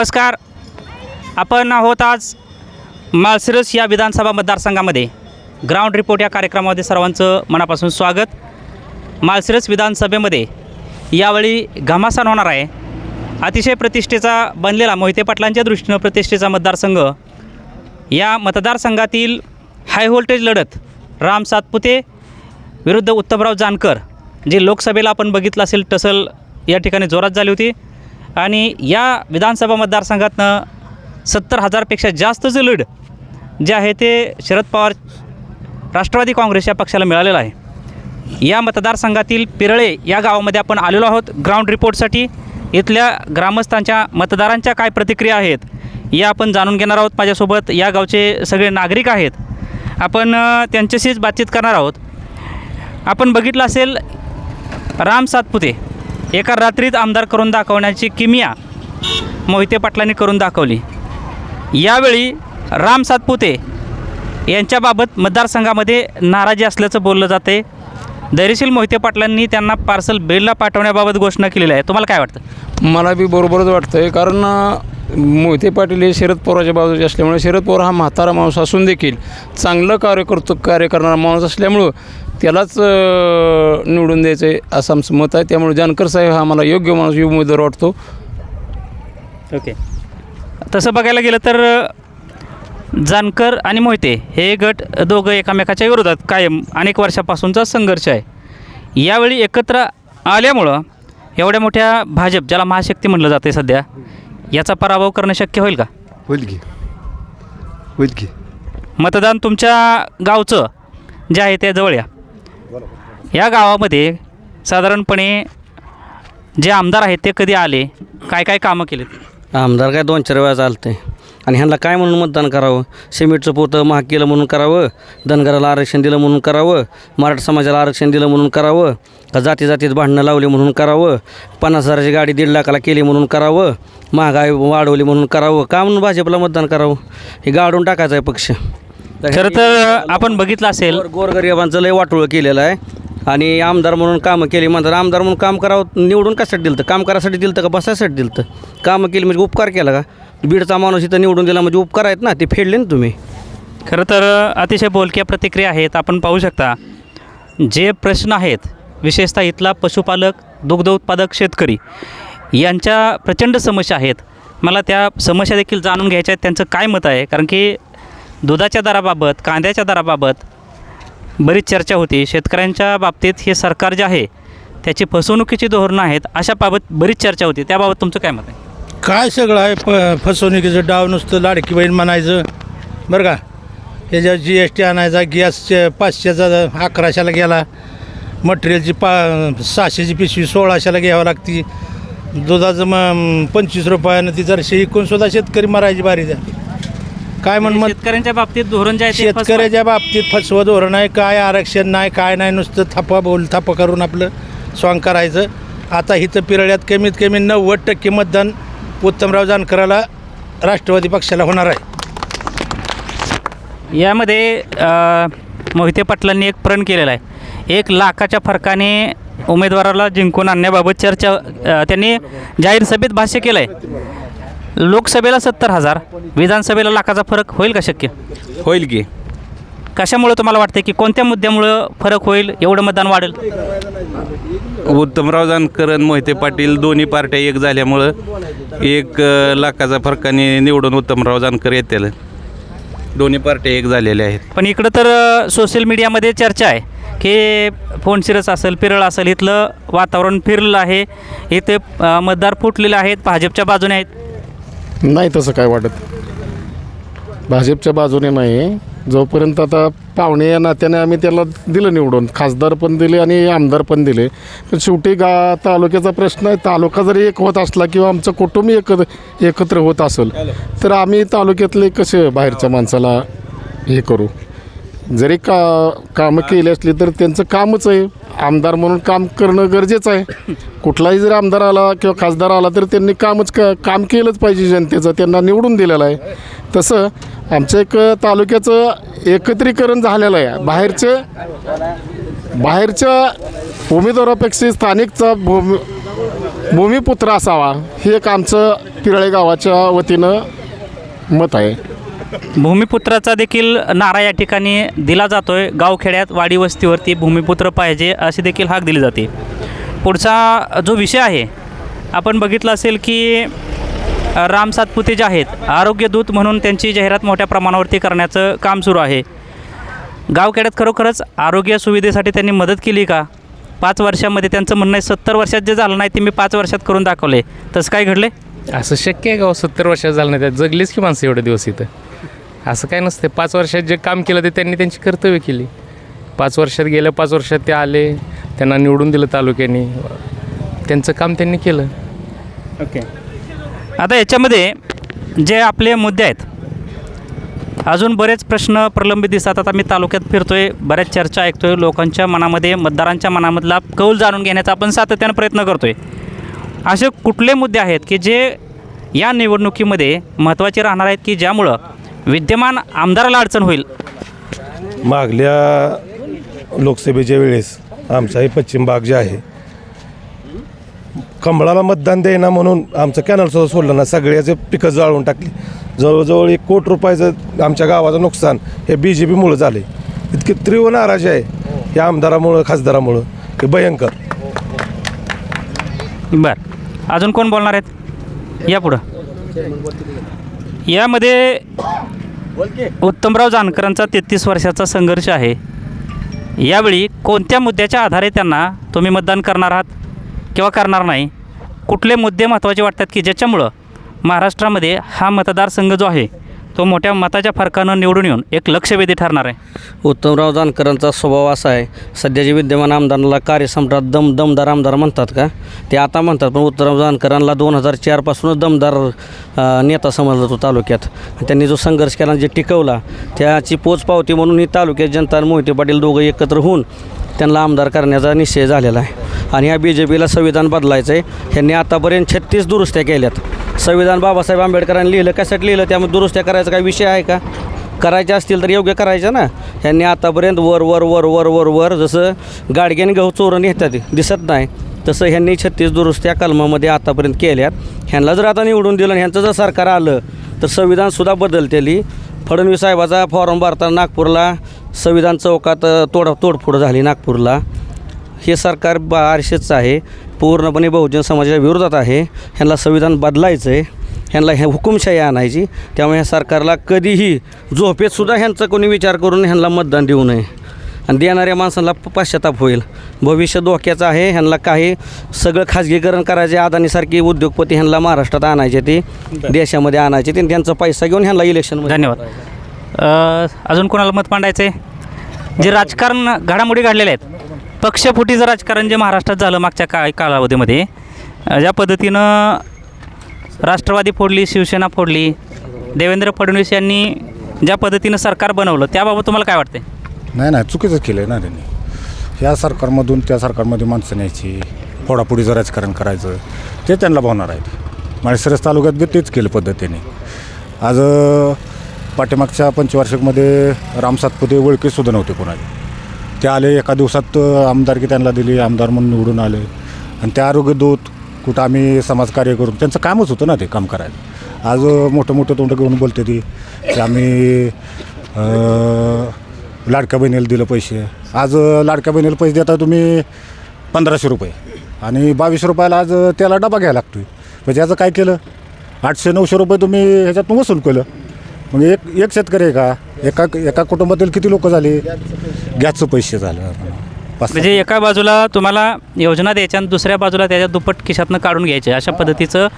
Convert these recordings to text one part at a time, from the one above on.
नमस्कार. आपण आहोत आज माळशिरस या विधानसभा मतदारसंघामध्ये. ग्राउंड रिपोर्ट या कार्यक्रमामध्ये सर्वांचं मनापासून स्वागत. माळशिरस विधानसभेमध्ये यावेळी घमासान होणार आहे. अतिशय प्रतिष्ठेचा बनलेला मोहिते पाटलांच्या दृष्टीनं प्रतिष्ठेचा मतदारसंघ. या मतदारसंघातील हाय व्होल्टेज लढत राम सातपुते विरुद्ध उत्तमराव जानकर जे लोकसभेला आपण बघितलं असेल टसल या ठिकाणी जोरात झाली होती. आणि या विधानसभा मतदारसंघातनं सत्तर हजारपेक्षा जास्त जे लीड जे आहे ते शरद पवार राष्ट्रवादी काँग्रेस या पक्षाला मिळालेलं आहे. या मतदारसंघातील पिरळे या गावामध्ये आपण आलेलो आहोत. ग्राउंड रिपोर्टसाठी इथल्या ग्रामस्थांच्या मतदारांच्या काय प्रतिक्रिया आहेत या आपण जाणून घेणार आहोत. माझ्यासोबत या गावचे सगळे नागरिक आहेत. आपण त्यांच्याशीच बातचीत करणार आहोत. आपण बघितलं असेल राम सातपुते एका रात्रीत आमदार करून दाखवण्याची किमिया मोहिते पाटलांनी करून दाखवली. यावेळी राम सातपुते यांच्याबाबत मतदारसंघामध्ये नाराजी असल्याचं बोललं जाते. धैर्यशील मोहिते पाटलांनी त्यांना पार्सल बेलला पाठवण्याबाबत घोषणा केलेली आहे तुम्हाला काय वाटतं? मला बी बरोबरच वाटतं आहे कारण मोहिते पाटील हे शरद पवाराच्या बाजूचे असल्यामुळे शरद पवार हा म्हातारा माणूस असून देखील चांगलं कार्य करतो कार्य करणारा माणूस असल्यामुळं त्यालाच निवडून द्यायचं आहे असं आमचं मत आहे. त्यामुळे जानकर साहेब हा मला योग्य माणूस उमेदवार वाटतो. ओके. तसं बघायला गेलं तर जानकर आणि मोहिते हे गट दोघं एकामेकाच्या विरोधात कायम अनेक वर्षापासूनचा संघर्ष आहे. यावेळी एकत्र आल्यामुळं एवढ्या मोठ्या भाजप ज्याला महाशक्ती म्हणलं जाते सध्या याचा पराभव करणं शक्य होईल का? होईल की. होईल की. मतदान तुमच्या गावचं जे आहे त्या जवळ या. या गावामध्ये साधारणपणे जे आमदार आहेत ते कधी आले? काय काय कामं केलेत? आमदार काय दोन चार वेळा चालतंय आणि ह्यांना काय म्हणून मतदान करावं? सिमेंटचं पोतं महाग केलं म्हणून करावं? धनगराला आरक्षण दिलं म्हणून करावं? मराठा समाजाला आरक्षण दिलं म्हणून करावं? का जाती जातीत भांडणं लावली म्हणून करावं? पन्नास हजाराची गाडी दीड लाखाला केली म्हणून करावं? महागाई वाढवली म्हणून करावं? का म्हणून भाजपला मतदान करावं? हे गाडून टाकायचं आहे पक्ष. खरं तर आपण बघितलं असेल गोर गोरगरिबांचं लय वाटोळं केलेलं आहे. आणि आमदार म्हणून कामं केली म्हणतात आमदार म्हणून काम करावं निवडून कशासाठी दिलं तर काम करायसाठी दिलं का? बसायसाठी दिलं तर कामं केली म्हणजे उपकार केला का? बीडचा माणूस इथं निवडून दिला म्हणजे उपकार आहेत ना ते फेडले ना तुम्ही. खरं तर अतिशय बोलक्या प्रतिक्रिया आहेत. आपण पाहू शकता जे प्रश्न आहेत विशेषतः इथला पशुपालक दुग्ध उत्पादक शेतकरी यांच्या प्रचंड समस्या आहेत. मला त्या समस्या देखील जाणून घ्यायच्या आहेत त्यांचं काय मत आहे? कारण की दुधाच्या दराबाबत कांद्याच्या दराबाबत बरीच चर्चा होती. शेतकऱ्यांच्या बाबतीत हे सरकार जे आहे त्याची फसवणुकीची धोरणं आहेत अशा बाबत बरीच चर्चा होती. त्याबाबत तुमचं काय मत आहे? काय सगळं आहे? प फसवणुकीचं डाव नुसतं लाडकी बहीण म्हणायचं. बरं का? याच्यावर जी एस टी आणायचा गॅसच्या पाचशेचा अकराशेला गेला. मटेरियलची पा सहाशेची पिशवी सोळाशेला घ्यावं लागती. दुधाचं मग पंचवीस रुपयानं ती जरशी एकूणसुद्धा शेतकरी मरायची बारी द्या. काय म्हण मग शेतकऱ्यांच्या बाबतीत धोरण जे आहे ते फसवं आहे. शेतकऱ्याच्या बाबतीत फसवं धोरण आहे. काय आरक्षण नाही काय नाही नुसतं थापा बोल थापा करून आपलं स्वांग करायचं. आता इथं पिरळ्यात कमीत कमी नव्वद टक्के मतदान उत्तमराव जानकराला राष्ट्रवादी पक्षाला होणार आहे. यामध्ये अ, मोहिते पाटलांनी एक प्रण केलेला आहे. एक लाखाच्या फरकाने उमेदवाराला जिंकून आणण्याबाबत चर्चा अ, त्यांनी जाहीर सभेत भाष्य केलं आहे लोकसभेला सत्तर हजार. विधानसभेला लाखाचा फरक होईल का शक्य? होईल की. कशामुळे तुम्हाला वाटते की कोणत्या मुद्द्यामुळं फरक होईल एवढं मतदान वाढेल? उत्तमराव जानकर आणि मोहिते पाटील दोन्ही पार्ट्या एक झाल्यामुळं एक अ, लाखाचा फरकाने निवडून उत्तमराव जानकर येतील. दोन्ही पार्ट्या एक झालेल्या आहेत. पण इकडं तर अ, सोशल मीडियामध्ये चर्चा आहे की फोनशिरस असेल पिरळ असेल इथलं वातावरण फिरलं आहे. इथे अ, मतदार फुटलेले आहेत भाजपच्या बाजूने आहेत. नाही तसं काय वाटत. भाजपच्या बाजूने नाही. जोपर्यंत आता पाहुणे या नात्याने आम्ही त्याला दिलं निवडून खासदार पण दिले आणि आमदार पण दिले. पण शेवटी गा तालुक्याचा प्रश्न आहे तालुका जरी एक होत असला किंवा आमचं कुटुंब एकत्र एकत्र होत असेल तर आम्ही तालुक्यातले कसे बाहेरच्या माणसाला हे करू? जरी का कामं केली असली तर त्यांचं कामच आहे. आमदार म्हणून काम करणं गरजेचं आहे. कुठलाही जरी आमदार आला किंवा खासदार आला तर त्यांनी कामच क काम केलंच पाहिजे जनतेचं त्यांना निवडून दिलेलं आहे. तसं आमच्या एक तालुक्याचं एकत्रीकरण झालेलं आहे. बाहेरचे बाहेरच्या उमेदवारापेक्षा स्थानिकचा भूमी भूमिपुत्र असावा हे एक आमचं पिरळे गावाच्या वतीनं मत आहे. भूमिपुत्राचा देखील नारा या ठिकाणी दिला जातोय. गावखेड्यात वाडी वस्तीवरती भूमिपुत्र पाहिजे अशी देखील हाक दिली जाते. पुढचा जो विषय आहे आपण बघितलं असेल की राम सातपुते जे आहेत आरोग्यदूत म्हणून त्यांची जाहिरात मोठ्या प्रमाणावरती करण्याचं काम सुरू आहे. गावखेड्यात खरोखरच आरोग्य सुविधेसाठी त्यांनी मदत केली का? पाच वर्षामध्ये त्यांचं म्हणणं आहे सत्तर वर्षात जे झालं नाही ते मी पाच वर्षात करून दाखवले तसं काय घडले असं शक्य आहे का हो? सत्तर वर्षात झालं नाही त्यात जगलीच की माणसं एवढे दिवस इथं? असं काय नसते पाच वर्षात जे काम केलं ते त्यांनी त्यांची कर्तव्य केली. पाच वर्षात गेलं पाच वर्षात ते आले त्यांना निवडून दिलं तालुक्याने. त्यांचं काम त्यांनी केलं. ओके. आता याच्यामध्ये जे आपले मुद्दे आहेत अजून बरेच प्रश्न प्रलंबित दिसतात. आता मी तालुक्यात फिरतोय बऱ्याच चर्चा ऐकतोय. लोकांच्या मनामध्ये मतदारांच्या मनामधला कौल जाणून घेण्याचा आपण सातत्यानं प्रयत्न करतोय. असे कुठले मुद्दे आहेत की जे या निवडणुकीमध्ये महत्त्वाचे राहणार आहेत की ज्यामुळं विद्यमान आमदाराला अडचण होईल? मागल्या लोकसभेच्या वेळेस आमचा हे पश्चिम भाग जे आहे कंबळाला मतदान देईना म्हणून आमचं कॅनलसुद्धा सोडलं ना सगळ्याचे पिकं जाळून टाकली. जवळजवळ एक कोट रुपयाचं आमच्या गावाचं नुकसान हे बी जे पीमुळं झालं आहे इतकी तीव्र नाराजी आहे या आमदारामुळं खासदारामुळं. हे भयंकर. बरं. अजून कोण बोलणार आहेत? या पुढं. यामध्ये उत्तमराव जानकरांचा तेहतीस वर्षाचा संघर्ष आहे. यावेळी कोणत्या मुद्द्याच्या आधारे त्यांना तुम्ही मतदान करणार आहात किंवा करणार नाही? कुठले मुद्दे महत्त्वाचे वाटतात की ज्याच्यामुळं महाराष्ट्रामध्ये हा मतदारसंघ जो आहे तो मोठ्या मताच्या फरकानं निवडून येऊन एक लक्षवेधी ठरणार आहे. उत्तमराव जानकरांचा स्वभाव असा आहे सध्याचे विद्यमान आमदारांना कार्यसम्राट दम दमदार आमदार म्हणतात का? ते आता म्हणतात पण उत्तमराव जानकरांना दोन हजार चारपासूनच दमदार अ, नेता समजला तो तालुक्यात. त्यांनी जो संघर्ष केला जे टिकवला त्याची पोचपावती म्हणून ही तालुक्यात जनता आणि मोहिते पाटील दोघं एकत्र होऊन त्यांना आमदार करण्याचा निश्चय झालेला आहे. आणि ह्या बी जे पीला संविधान बदलायचं आहे ह्यांनी आतापर्यंत छत्तीस दुरुस्त्या केल्यात. संविधान बाबासाहेब आंबेडकरांनी लिहिलं कशासाठी लिहिलं त्यामुळे दुरुस्त्या करायचा काय विषय आहे का? करायच्या असतील तर योग्य करायचं ना. ह्यांनी आतापर्यंत वर वर वर वर वर वर जसं गाडग्याने गहू चोरून येतात दिसत नाही तसं ह्यांनी छत्तीस दुरुस्त्या कलमामध्ये आतापर्यंत केल्यात. ह्यांना जर आता निवडून दिलं आणि ह्यांचं जर सरकार आलं तर संविधानसुद्धा बदलतेली. फडणवीस साहेबाचा फॉर्म भरताना नागपूरला संविधान चौकात तोड तोडफोड झाली नागपूरला. हे सरकार बारशेच आहे. पूर्णपणे बहुजन समाजाच्या विरोधात आहे. ह्यांना संविधान बदलायचं आहे ह्यांना ह्या हुकुमशाही आणायची. त्यामुळे ह्या सरकारला कधीही झोपेतसुद्धा ह्यांचा कोणी विचार करून ह्यांना मतदान देऊ नये. आणि देणाऱ्या माणसाला प- पश्चाताप होईल. भविष्य धोक्याचं आहे. ह्यांना काही सगळं खाजगीकरण करायचे अदानीसारखी उद्योगपती ह्यांना महाराष्ट्रात आणायचे ते देशामध्ये आणायचे ते आणि त्यांचा पैसा घेऊन ह्यांना इलेक्शन धन्यवाद. अ, अजून कोणाला मत मांडायचं आहे जे राजकारण घडामोडी घडलेल्या आहेत. पक्षफुटीचं राजकारण जे महाराष्ट्रात झालं मागच्या का कालावधीमध्ये अ, ज्या पद्धतीनं राष्ट्रवादी फोडली शिवसेना फोडली देवेंद्र फडणवीस यांनी ज्या पद्धतीनं सरकार बनवलं त्याबाबत तुम्हाला काय वाटते नाही नाही चुकीचं केलं आहे ना त्यांनी. ह्या सरकारमधून त्या सरकारमध्ये माणसं न्यायची फोडाफोडीचं राजकारण करायचं ते त्यांना भावणार आहेत. माळशिरस तालुक्यात बी तेच केलं पद्धतीने. आज पाठीमागच्या पंचवार्षिकमध्ये राम सातपुते ओळखीसुद्धा नव्हते कोणाचे. ते आले एका दिवसात आमदारकी त्यांना दिली आमदार म्हणून निवडून आले. आणि ते आरोग्य दूत कुठं आम्ही समाजकार्य करून त्यांचं कामच होतं ना ते काम करायला. आज मोठं मोठं तोंड घेऊन बोलते ती की आम्ही लाडक्या बहिणीला दिलं पैसे. आज लाडक्या बहिणीला पैसे देता तुम्ही पंधराशे रुपये. आणि बावीस रुपयाला आज त्याला डबा घ्यायला लागतो म्हणजे याचं काय केलं? आठशे नऊशे रुपये तुम्ही ह्याच्यातून वसूल केलं. मग एक एक शेतकरी आहे का? एका एका कुटुंबातील किती लोक झाले? गॅसचं पैसे झालं. पाच म्हणजे एका बाजूला तुम्हाला योजना द्यायच्या आणि दुसऱ्या बाजूला त्याच्या दुप्पट खिशातनं काढून घ्यायचे. अशा पद्धतीचं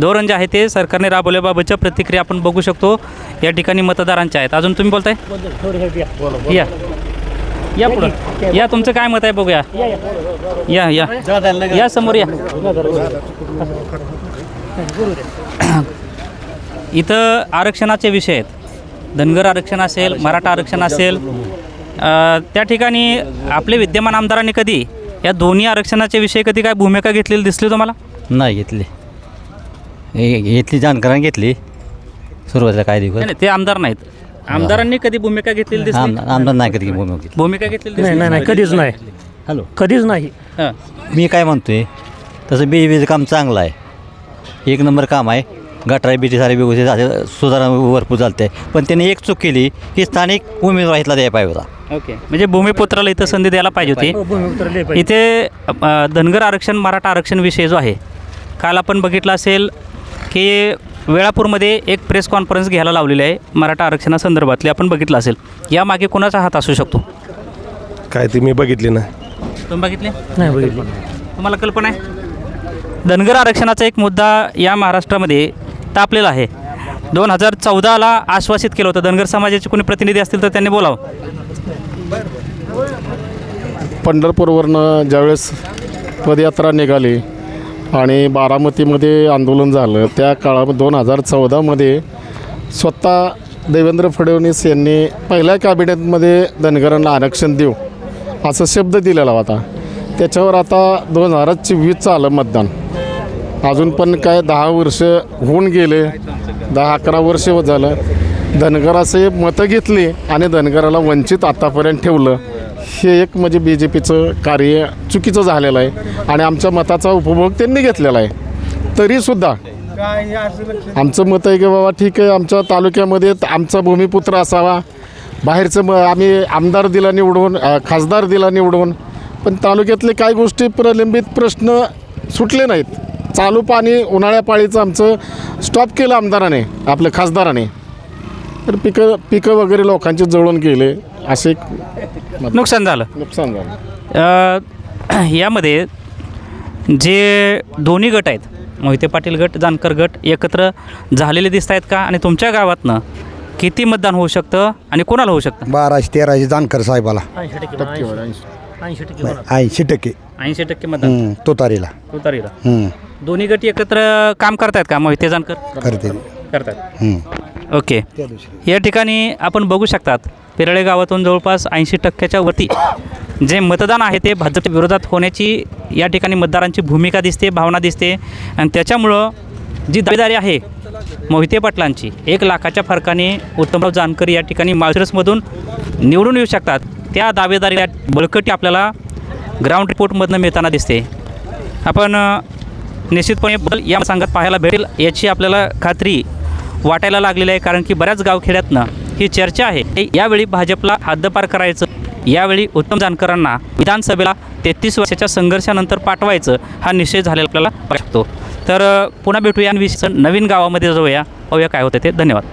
धोरण जे आहे ते सरकारने राबवल्याबाबतच्या प्रतिक्रिया आपण बघू शकतो. या ठिकाणी मतदारांच्या आहेत. अजून तुम्ही बोलताय? या. या पुढं. या तुमचं काय मत आहे बघूया. या या. या समोर या. इथं आरक्षणाचे विषय आहेत. धनगर आरक्षण असेल मराठा आरक्षण असेल अ, त्या ठिकाणी आपले विद्यमान आमदारांनी कधी या दोन्ही आरक्षणाच्या विषयी कधी काय भूमिका घेतलेली दिसली तुम्हाला? नाही घेतली. हे घेतली जानकारांनी घेतली. सुरुवातीला काय दिवस? नाही ते आमदार नाहीत. आमदारांनी कधी भूमिका घेतलेली दिसली? आमदार आमदार नाही कधी भूमिका घेतली. भूमिका घेतलेली नाही दिसली? नाही नाही कधीच नाही. हॅलो. कधीच नाही. हां. मी काय म्हणतोय तसं बी काम चांगलं आहे. एक नंबर काम आहे. गटारी बिटी सारे व्यवस्थित झाले सुधारणा भरपूर चालते पण त्यांनी एक चूक केली की स्थानिक उमेदवार इथला द्यायला पाहिजे होता. ओके. म्हणजे भूमिपुत्राला इथं संधी द्यायला पाहिजे होती. इथे अ, धनगर आरक्षण मराठा आरक्षण विषय जो आहे काल आपण बघितलं असेल की वेळापूरमध्ये एक प्रेस कॉन्फरन्स घ्यायला लावलेली आहे मराठा आरक्षणासंदर्भातली. आपण बघितलं असेल. यामागे कोणाचा हात असू शकतो? काय ते मी बघितली ना. तुम्ही बघितले? नाही बघितले. तुम्हाला कल्पना आहे? धनगर आरक्षणाचा एक मुद्दा या महाराष्ट्रामध्ये तापलेला आहे. दोन हजार चौदाला आश्वासित केलं होतं. धनगर समाजाचे कोणी प्रतिनिधी असतील तर त्यांनी बोलावं. पंढरपूरवरनं ज्यावेळेस पदयात्रा निघाली आणि बारामतीमध्ये आंदोलन झालं त्या काळामध्ये दोन हजार चौदामध्ये स्वतः देवेंद्र फडणवीस यांनी पहिल्या कॅबिनेटमध्ये धनगरांना आरक्षण देऊ असं शब्द दिलेला होता. त्याच्यावर आता दोन हजार चोवीसचं आलं मतदान. अजून पण काय दहा वर्ष होऊन गेले दहा अकरा वर्ष होत झालं. धनगराचे मतं घेतली आणि धनगराला वंचित आतापर्यंत ठेवलं. हे एक म्हणजे बी जे पीचं कार्य चुकीचं झालेलं आहे आणि आमच्या मताचा उपभोग त्यांनी घेतलेला आहे. तरीसुद्धा आमचं मत आहे की बाबा ठीक आहे आमच्या तालुक्यामध्ये आमचा भूमिपुत्र असावा. बाहेरचं म आम्ही आमदार दिला निवडून खासदार दिला निवडून पण तालुक्यातले काही गोष्टी प्रलंबित प्रश्न सुटले नाहीत. चालू पाणी उन्हाळ्या पाळीचं आमचं स्टॉप केलं आमदाराने आपल्या खासदाराने. तर पिकं पिकं वगैरे लोकांचे जळून गेले असे एक नुकसान झालं. नुकसान झालं. अ, यामध्ये जे दोन्ही गट आहेत मोहिते पाटील गट जानकर गट एकत्र झालेले दिसत आहेत का? आणि तुमच्या गावातनं किती मतदान होऊ शकतं आणि कोणाला होऊ शकतं? बाराशे तेराशे जानकर साहेबाला. ऐंशी टक्के ऐंशी टक्के. मतदान. हम्म, तुतारीला. तुतारीला. हम्म, दोन्ही गट एकत्र काम करतायत का? मोहिते जानकर करते करतात हम्म. ओके. या ठिकाणी आपण बघू शकतात पेरळे गावातून जवळपास ऐंशी टक्क्याच्या वरती जे मतदान आहे ते भाजपच्या विरोधात होण्याची या ठिकाणी मतदारांची भूमिका दिसते भावना दिसते. आणि त्याच्यामुळं जी दावेदारी आहे मोहिते पाटलांची एक लाखाच्या फरकाने उत्तमराव जानकर या ठिकाणी माळशिरसमधून निवडून येऊ शकतात. त्या दावेदारीला बळकटी आपल्याला ग्राउंड रिपोर्टमधनं मिळताना दिसते. आपण निश्चितपणे बदल या संघात पाहायला भेटेल याची आपल्याला खात्री वाटायला लागलेली आहे कारण की बऱ्याच गावखेड्यातनं ही चर्चा आहे. हे यावेळी भाजपला हद्दपार करायचं यावेळी उत्तम जानकरांना विधानसभेला तेहतीस वर्षाच्या संघर्षानंतर पाठवायचं हा निश्चय झालेला आपल्याला शकतो. तर पुन्हा भेटूया विषय नवीन गावामध्ये जाऊया. पाहूया काय होतं ते. धन्यवाद.